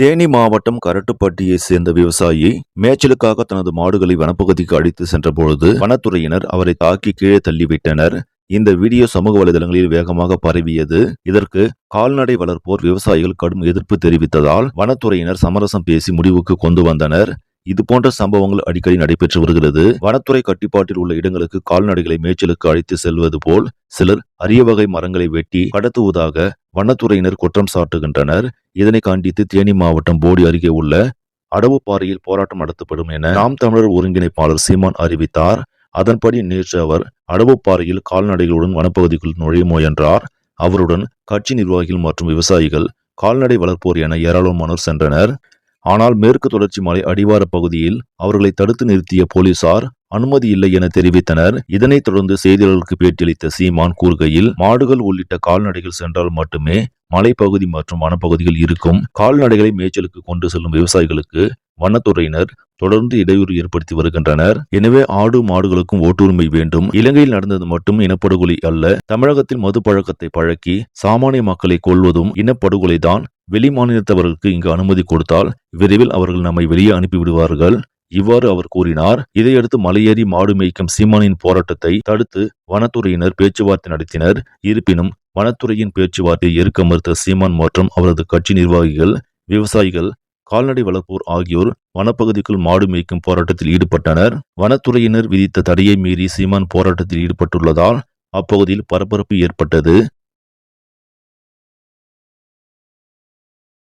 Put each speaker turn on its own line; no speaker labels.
தேனி மாவட்டம் கரட்டுப்பட்டியை சேர்ந்த விவசாயி மேய்ச்சலுக்காக தனது மாடுகளை வனப்பகுதிக்கு அழைத்து சென்றபொழுது வனத்துறையினர் அவரை தாக்கி கீழே தள்ளிவிட்டனர். இந்த வீடியோ சமூக வலைதளங்களில் வேகமாக பரவியது. இதற்கு கால்நடை வளர்ப்போர் விவசாயிகள் கடும் எதிர்ப்பு தெரிவித்ததால் வனத்துறையினர் சமரசம் பேசி முடிவுக்கு கொண்டு வந்தனர். இது போன்ற சம்பவங்கள் அடிக்கடி நடைபெற்று வருகிறது. வனத்துறை கட்டுப்பாட்டில் உள்ள இடங்களுக்கு கால்நடைகளை மேய்ச்சலுக்கு அழைத்து செல்வது போல் சிலர் அரிய வகை மரங்களை வெட்டி கடத்துவதாக வனத்துறையினர் குற்றம் சாட்டுகின்றனர். இதனை கண்டித்து தேனி மாவட்டம் போடி அருகே உள்ள அடவுப்பாறையில் போராட்டம் நடத்தப்படும் என நாம் தமிழர் ஒருங்கிணைப்பாளர் சீமான் அறிவித்தார். அதன்படி நேற்று அவர் அடவுப்பாறையில் கால்நடைகளுடன் வனப்பகுதிக்குள் நுழைய முயன்றார். அவருடன் கட்சி நிர்வாகிகள் மற்றும் விவசாயிகள் கால்நடை வளர்ப்போர் என ஏராளமானோர் சென்றனர். ஆனால் மேற்கு தொடர்ச்சி மலை அடிவார பகுதியில் அவர்களை தடுத்து நிறுத்திய போலீசார் அனுமதி இல்லை என தெரிவித்தனர். இதனைத் தொடர்ந்து செய்தியாளர்களுக்கு பேட்டியளித்த சீமான் கூறுகையில் மாடுகள் உள்ளிட்ட கால்நடைகள் சென்றால் மட்டுமே மலைப்பகுதி மற்றும் வனப்பகுதிகள் இருக்கும். கால்நடைகளை மேய்ச்சலுக்கு கொண்டு செல்லும் விவசாயிகளுக்கு வனத்துறையினர் தொடர்ந்து இடையூறு ஏற்படுத்தி வருகின்றனர். எனவே ஆடு மாடுகளுக்கும் ஓட்டுரிமை வேண்டும். இலங்கையில் நடந்தது மட்டும் இனப்படுகொலை அல்ல. தமிழகத்தில் மது பழக்கத்தை பழக்கி சாமானிய மக்களை கொல்வதும் இனப்படுகொலைதான் வெளி மாநிலத்தவர்களுக்கு இங்கு அனுமதி கொடுத்தால் விரைவில் அவர்கள் நம்மை வெளியே அனுப்பிவிடுவார்கள். இவ்வாறு அவர் கூறினார். இதையடுத்து மலையேறி மாடு மேய்க்கும் சீமானின் போராட்டத்தை தடுத்து வனத்துறையினர் பேச்சுவார்த்தை நடத்தினர். இருப்பினும் வனத்துறையின் பேச்சுவார்த்தையை ஏற்க மறுத்த சீமான் மற்றும் அவரது கட்சி நிர்வாகிகள் விவசாயிகள் கால்நடை வளர்ப்போர் ஆகியோர் வனப்பகுதிக்குள் மாடு மேய்க்கும் போராட்டத்தில் ஈடுபட்டனர். வனத்துறையினர் விதித்த தடையை மீறி சீமான் போராட்டத்தில் ஈடுபட்டுள்ளதால் அப்பகுதியில் பரபரப்பு ஏற்பட்டது.